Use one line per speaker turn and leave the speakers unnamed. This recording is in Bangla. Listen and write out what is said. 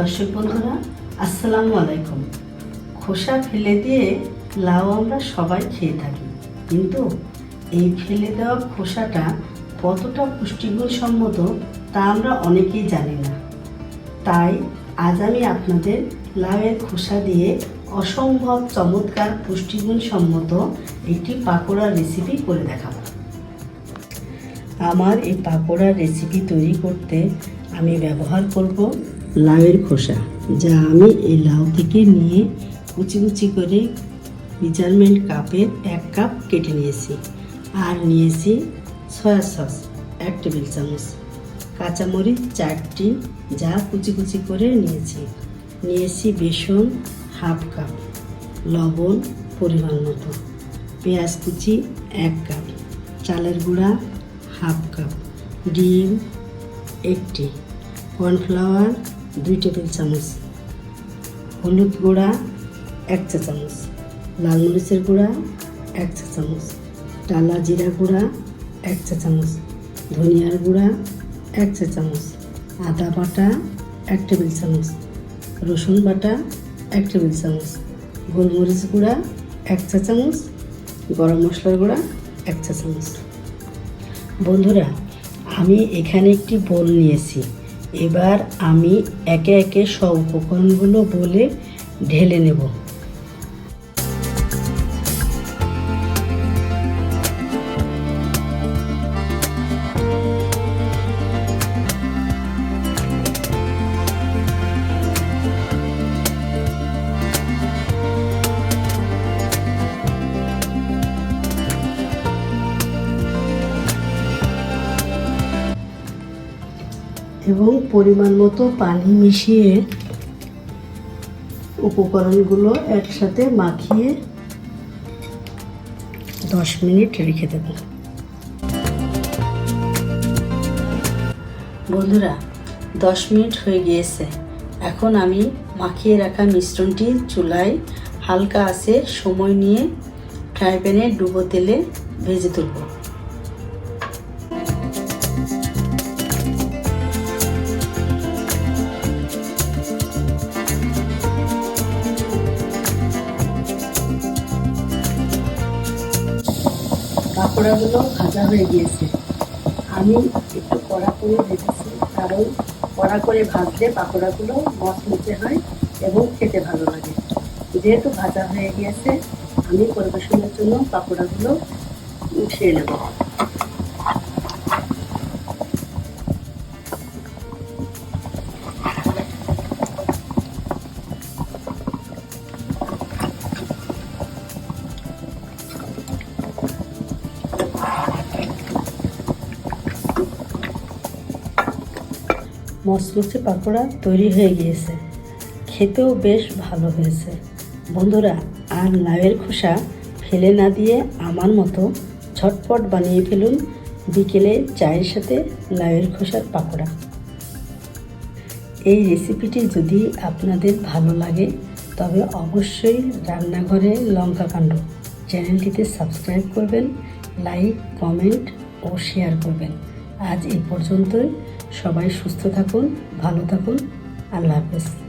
দর্শক বন্ধুরা, আসসালামু আলাইকুম। খোসা ফেলে দিয়ে লাউ আমরা সবাই খেয়ে থাকি। কিন্তু এই ফেলে দেওয়া খোসাটা কতটা পুষ্টিগুণ সম্মত তা আমরা অনেকেই জানি না। তাই আজ আমি আপনাদের লাউয়ের খোসা দিয়ে অসম্ভব চমৎকার পুষ্টিগুণ সম্মত একটি পাকোড়ার রেসিপি করে দেখাবো। আমার এই পাকোড়ার রেসিপি তৈরি করতে আমি ব্যবহার করব লাউয়ের খোসা, যা আমি এই লাউ থেকে নিয়ে কুচি কুচি করে মেজারমেন্ট কাপের এক কাপ কেটে নিয়েছি আর নিয়েছি সয়া সস এক টেবিল চামচ। কাঁচামরিচ চারটি, যা কুচি কুচি করে নিয়েছি। নিয়েছি বেসন হাফ কাপ, লবণ পরিমাণ মতো। পেঁয়াজ কুচি এক কাপ, চালের গুঁড়া হাফ কাপ, ডিম একটি, কর্নফ্লাওয়ার দুই টেবিল চামচ হলুদ গুঁড়া, এক চা চামচ লাল মরিচের গুঁড়া, এক চা চামচ টালা জিরা গুঁড়া, এক চা চামচ ধনিয়ার গুঁড়া, এক চা চামচ আদা বাটা, এক টেবিল চামচ রসুন বাটা, এক টেবিল চামচ গোলমরিচ গুঁড়া, এক চা চামচ গরম মশলার গুঁড়া, এক চা চামচ। বন্ধুরা, আমি এখানে একটি বোল নিয়েছি। এবার আমি একে একে সব উপকরণগুলো বলে ঢেলে নেব। এবং পরিমাণ মতো পানি মিশিয়ে উপকরণগুলো একসাথে মাখিয়ে দশ মিনিট রেখে দেব। বন্ধুরা, দশ মিনিট হয়ে গিয়েছে। এখন আমি মাখিয়ে রাখা মিশ্রণটি চুলায় হালকা আছে সময় নিয়ে ফ্রাই প্যানে ডুবো তেলে ভেজে তুলব। পাকোড়াগুলো ভাজা হয়ে গিয়েছে। আমি একটু কড়া করে রেখেছি কারণ কড়া করে ভাজলে পাকোড়াগুলো মচমচে হয় এবং খেতে ভালো লাগে। যেহেতু ভাজা হয়ে গিয়েছে, আমি পরিবেশনের জন্য পাকোড়াগুলো উঠিয়ে নেব। মচমচে পাকোড়া তৈরি হয়ে গিয়েছে। খেতেও বেশ ভালো হয়েছে। বন্ধুরা, আর লাউয়ের খোসা ফেলে না দিয়ে আমার মতো ঝটপট বানিয়ে ফেলুন বিকেলে চায়ের সাথে লাউয়ের খোসার পাকোড়া। এই রেসিপিটি যদি আপনাদের ভালো লাগে, তবে অবশ্যই রান্নাঘরে লঙ্কা কাণ্ড। চ্যানেলটিতে সাবস্ক্রাইব করবেন, লাইক, কমেন্ট ও শেয়ার করবেন। আজ এই পর্যন্তই। সবাই সুস্থ থাকুন ভালো থাকুন। আল্লাহ হাফেজ।